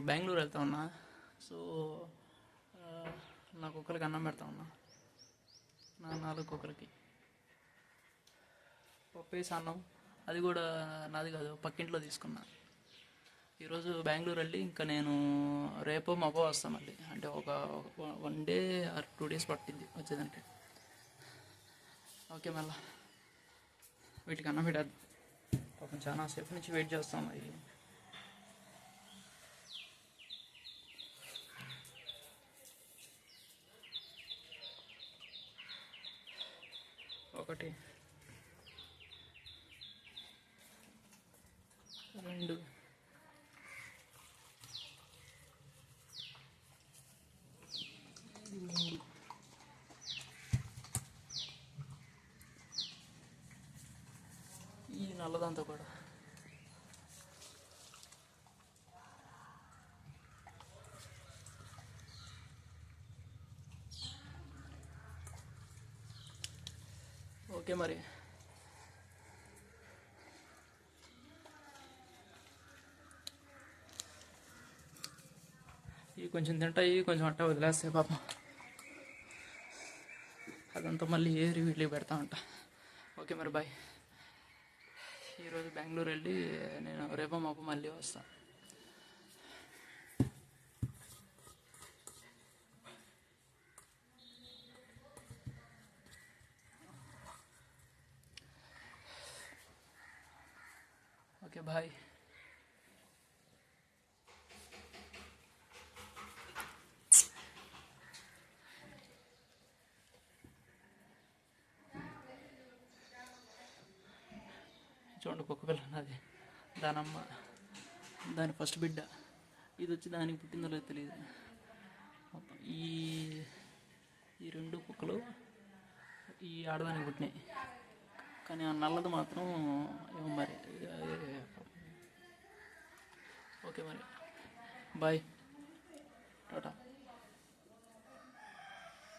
బెంగళూరు వెళ్తా ఉన్నా. సో ఆ, నా కుక్కలకి అన్నం పెడతా ఉన్నా. నా నాలుగు కుక్కలకి పప్పేసి అన్నం. అది కూడా నాది కాదు పక్కింట్లో తీసుకున్నా. ఈరోజు బెంగళూరు వెళ్ళి ఇంకా నేను రేపో మాపో వస్తాను మళ్ళీ. అంటే ఒక one day or two days పట్టింది వచ్చేదంటే ఓకే మళ్ళా. వీటికి అన్నం పెట్టద్దు. పాపం చాలా సేపు నుంచి వెయిట్ చేస్తాం అవి ఒకటి. రెండు. ఈ నల్లదంతా కూడా. ఓకే మరి. ఇవి కొంచెం తింటాయి కొంచెం అట్ట వదిలేస్తాయి పాపం. అదంతా మళ్ళీ ఏరి వీళ్ళకి పెడతా ఉంటా. ఓకే మరి బాయ్. ఈరోజు బెంగళూరు వెళ్ళి నేను రేపో మాపు మళ్ళీ వస్తాను ఓకే బాయ్ చూడండి కుక్క పిల్ల నాది దానమ్మ దాని ఫస్ట్ బిడ్డ. ఇది వచ్చి దానికి పుట్టిందో లేదో తెలియదు మొత్తం ఈ ఈ రెండు కుక్కలు ఈ ఆడదానికి పుట్టినాయి. కానీ ఆ నల్లది మాత్రం ఏమో మరి ఓకే మరి బాయ్ టాటా